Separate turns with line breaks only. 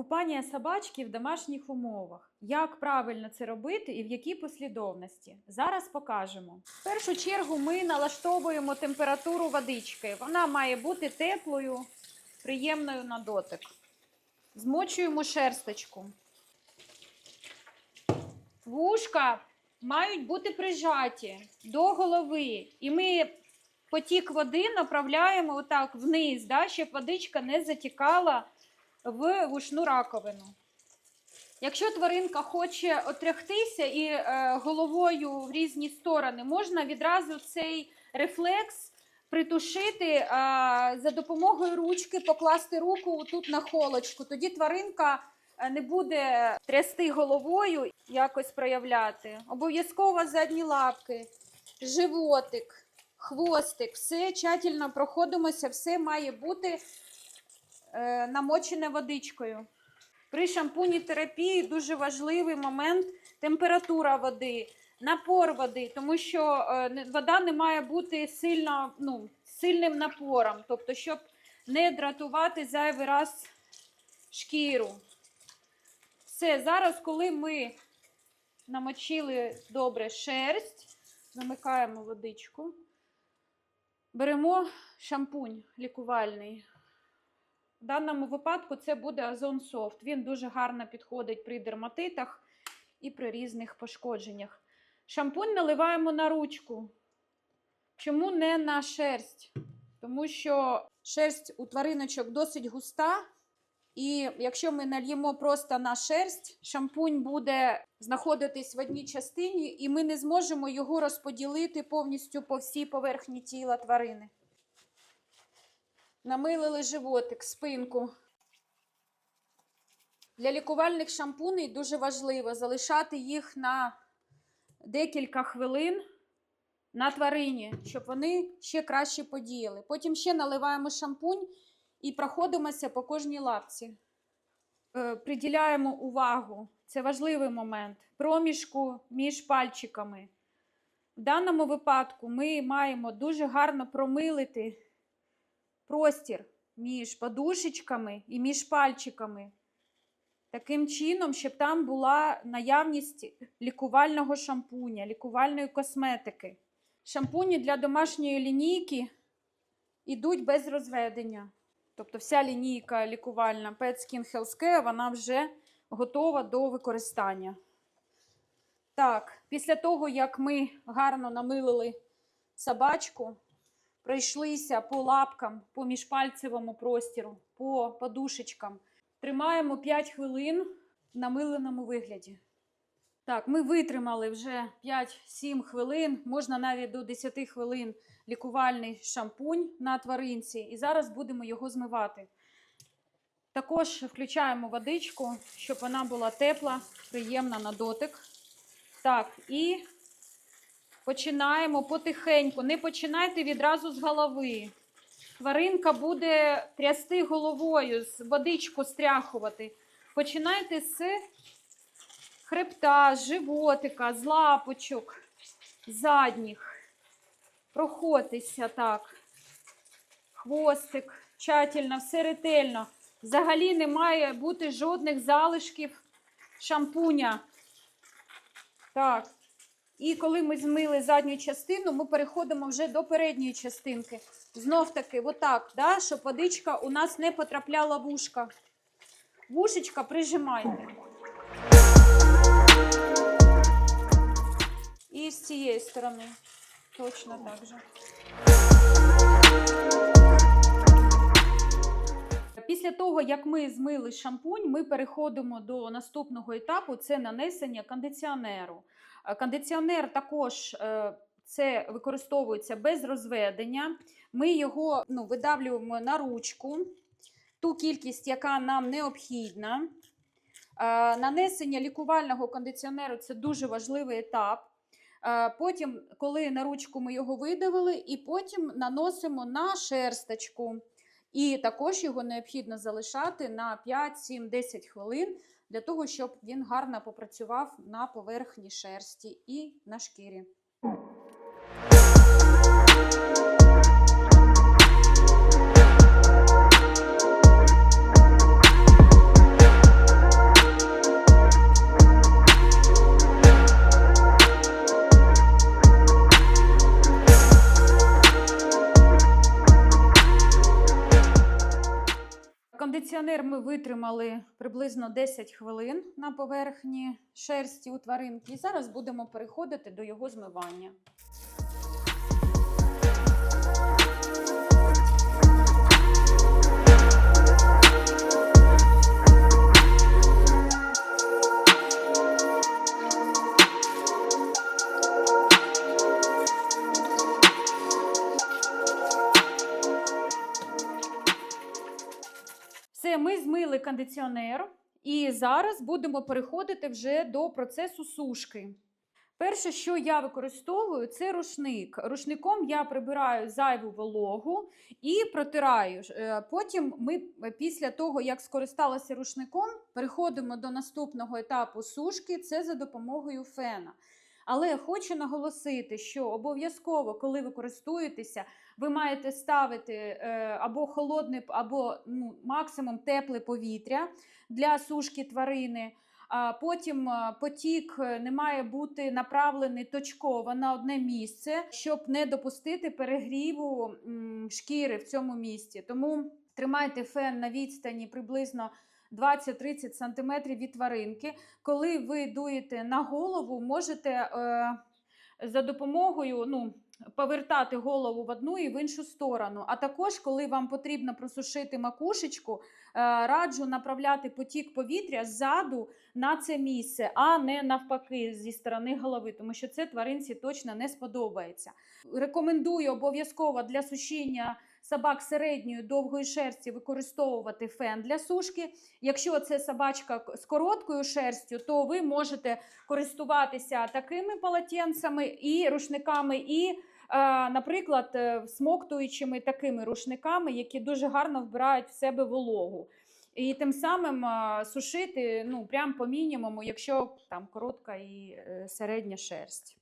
Купання собачки в домашніх умовах. Як правильно це робити і в якій послідовності? Зараз покажемо. В першу чергу ми налаштовуємо температуру водички. Вона має бути теплою, приємною на дотик. Змочуємо шерсточку. Вушка мають бути прижаті до голови. І ми потік води направляємо отак вниз, да, щоб водичка не затікала в вушну раковину. Якщо тваринка хоче отряхтися і е, головою в різні сторони, можна відразу цей рефлекс притушити е, за допомогою ручки, покласти руку тут на холочку. Тоді тваринка е, не буде трясти головою, якось проявляти. Обов'язково задні лапки, животик, хвостик, все тщательно проходимося, все має бути намочене водичкою. При шампуні терапії дуже важливий момент температура води, напор води, тому що е, вода не має бути сильно, ну, сильним напором, тобто, щоб не дратувати зайвий раз шкіру. Все, зараз, коли ми намочили добре шерсть, замикаємо водичку, беремо шампунь лікувальний. В даному випадку це буде Озон Софт. Він дуже гарно підходить при дерматитах і при різних пошкодженнях. Шампунь наливаємо на ручку. Чому не на шерсть? Тому що шерсть у твариночок досить густа, і якщо ми нальємо просто на шерсть, шампунь буде знаходитись в одній частині, і ми не зможемо його розподілити повністю по всій поверхні тіла тварини. Намилили животик, спинку. Для лікувальних шампуней дуже важливо залишати їх на декілька хвилин на тварині, щоб вони ще краще подіяли. Потім ще наливаємо шампунь і проходимося по кожній лапці. Е, Приділяємо увагу, це важливий момент, проміжку між пальчиками. В даному випадку ми маємо дуже гарно промилити простір між подушечками і між пальчиками. Таким чином, щоб там була наявність лікувального шампуня, лікувальної косметики. Шампуні для домашньої лінійки йдуть без розведення. Тобто вся лінійка лікувальна Pet Skin Health Care, вона вже готова до використання. Так, після того, як ми гарно намилили собачку, пройшлися по лапкам, по міжпальцевому простіру, по подушечкам. Тримаємо 5 хвилин в намиленому вигляді. Так, ми витримали вже 5-7 хвилин, можна навіть до 10 хвилин лікувальний шампунь на тваринці, і зараз будемо його змивати. Також включаємо водичку, щоб вона була тепла, приємна на дотик. Так, і починаємо потихеньку. Не починайте відразу з голови. Тваринка буде трясти головою, водичку стряхувати. Починайте з хребта, животика, з лапочок задніх. Проходьтеся так. Хвостик, тщательно, все ретельно. Взагалі не має бути жодних залишків шампуня. Так. І коли ми змили задню частину, ми переходимо вже до передньої частинки. Знов таки, отак, да, щоб водичка у нас не потрапляла в вушка. Вушечка прижимайте. І з цієї сторони. Точно так же. Після того, як ми змили шампунь, ми переходимо до наступного етапу це нанесення кондиціонеру. Е, Кондиціонер також е, це використовується без розведення. Ми його ну, видавлюємо на ручку, ту кількість, яка нам необхідна. Е, Нанесення лікувального кондиціонеру це дуже важливий етап. Потім, коли на ручку ми його видавили, і потім наносимо на шерсточку. І також його необхідно залишати на 5, 7, 10 хвилин для того, щоб він гарно попрацював на поверхні шерсті і на шкірі. Кондиціонер ми витримали приблизно 10 хвилин на поверхні шерсті у тваринки. І зараз будемо переходити до його змивання. Кондиціонер і зараз будемо переходити вже до процесу сушки. Перше, що я використовую, це рушник. Рушником я прибираю зайву вологу і протираю. Е, Потім ми після того, як скористалися рушником, переходимо до наступного етапу сушки це за допомогою фена. Але хочу наголосити, що обов'язково, коли ви користуєтеся, ви маєте ставити е, або холодне, або ну, максимум тепле повітря для сушки тварини. А потім е, потік е, не має бути направлений точково на одне місце, щоб не допустити перегріву шкіри в цьому місці. Тому тримайте фен на відстані приблизно 20-30 см від тваринки. Коли ви дуєте на голову, можете е, за допомогою ну, повертати голову в одну і в іншу сторону. А також, коли вам потрібно просушити макушечку, е, раджу направляти потік повітря ззаду на це місце, а не навпаки зі сторони голови, тому що це тваринці точно не сподобається. Рекомендую обов'язково для сушіння собак середньої довгої шерсті використовувати фен для сушки. Якщо це собачка з короткою шерстю, то ви можете користуватися такими полотенцями і рушниками, і, наприклад, смоктуючими всмоктуючими такими рушниками, які дуже гарно вбирають в себе вологу. І тим самим е, сушити ну, прям по мінімуму, якщо там коротка і е, середня шерсть.